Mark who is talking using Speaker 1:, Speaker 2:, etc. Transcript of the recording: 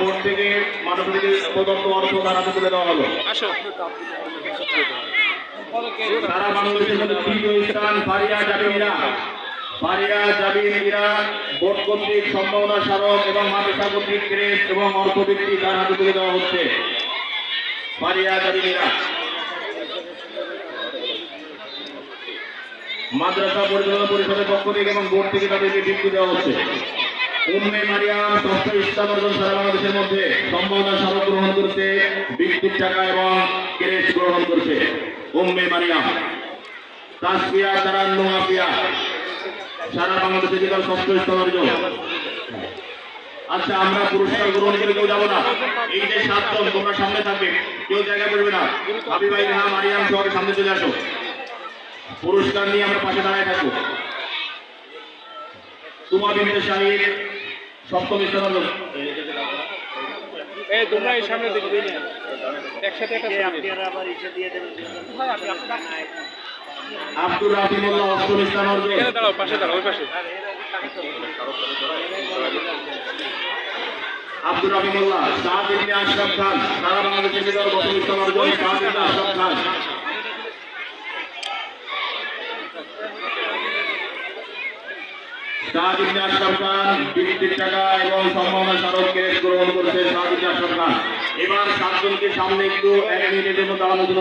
Speaker 1: Board থেকে মানব থেকে প্রদত্ত অর্থ তার তুলে দেওয়া হলো। সারা বাংলাদেশের মধ্যে তৃতীয় স্থান ফারিয়া জাবিরা ফারিয়া জাবিরা বোর্ড কর্তৃক সম্ভাবনা স্মারক এবং মাদ্রাসা কর্তৃক ক্রেস এবং অর্থবৃত্তি তার হাতে তুলে দেওয়া হচ্ছে। ফারিয়া জাবিরা মাদ্রাসা পরিচালনা পরিষদের পক্ষ থেকে এবং বোর্ড থেকে তাদেরকে বৃত্তি দেওয়া হচ্ছে। উম্মে মারিয়াম ষষ্ঠ স্থান অর্জন সারা বাংলাদেশের মধ্যে সম্ভাবনা স্মারক গ্রহণ করছে বৃত্তির টাকা এবং ক্রেস গ্রহণ করছে। উম্মে মারিয়াম, তাসফিয়া তারান্নু আফিয়া সারা বাংলাদেশে জেলার ষষ্ঠ স্থান অর্জন আচ্ছা আমরা পুরস্কার গ্রহণ করে কেউ যাব না। এই যে সাতজন, তোমরা সামনে থাকবে, কেউ জায়গা করবে না। ভাবি ভাই রেহা মারিয়াম সবাই সামনে চলে আসো। পুরস্কার নিয়ে আমরা পাশে দাঁড়ায় থাকব। তোমার বিভিন্ন শাহীর সপ্তম স্থান অর্জন
Speaker 2: এই তোমরা এই সামনে দেখবে একসাথে একটা ছবি।
Speaker 1: আব্দুর রাহিমুল্লাহ অষ্টম স্থান অর্জন।
Speaker 2: এখানে দাঁড়াও পাশে দাঁড়াও ওই পাশে।
Speaker 1: আব্দুর রহিমুল্লাহ ইবনে আশরাফ খান সারা বাংলাদেশের ভিতর প্রথম স্থান অর্জন সাদ ইবনে আশরাফ খান আশরাফ খান বৃত্তির টাকা এবং সম্ভাবনা গ্রহণ করছে ইবনে আশরাফ এবার সাতজনকে সামনে একটু এক মিনিটের জন্য দাঁড়ানোর জন্য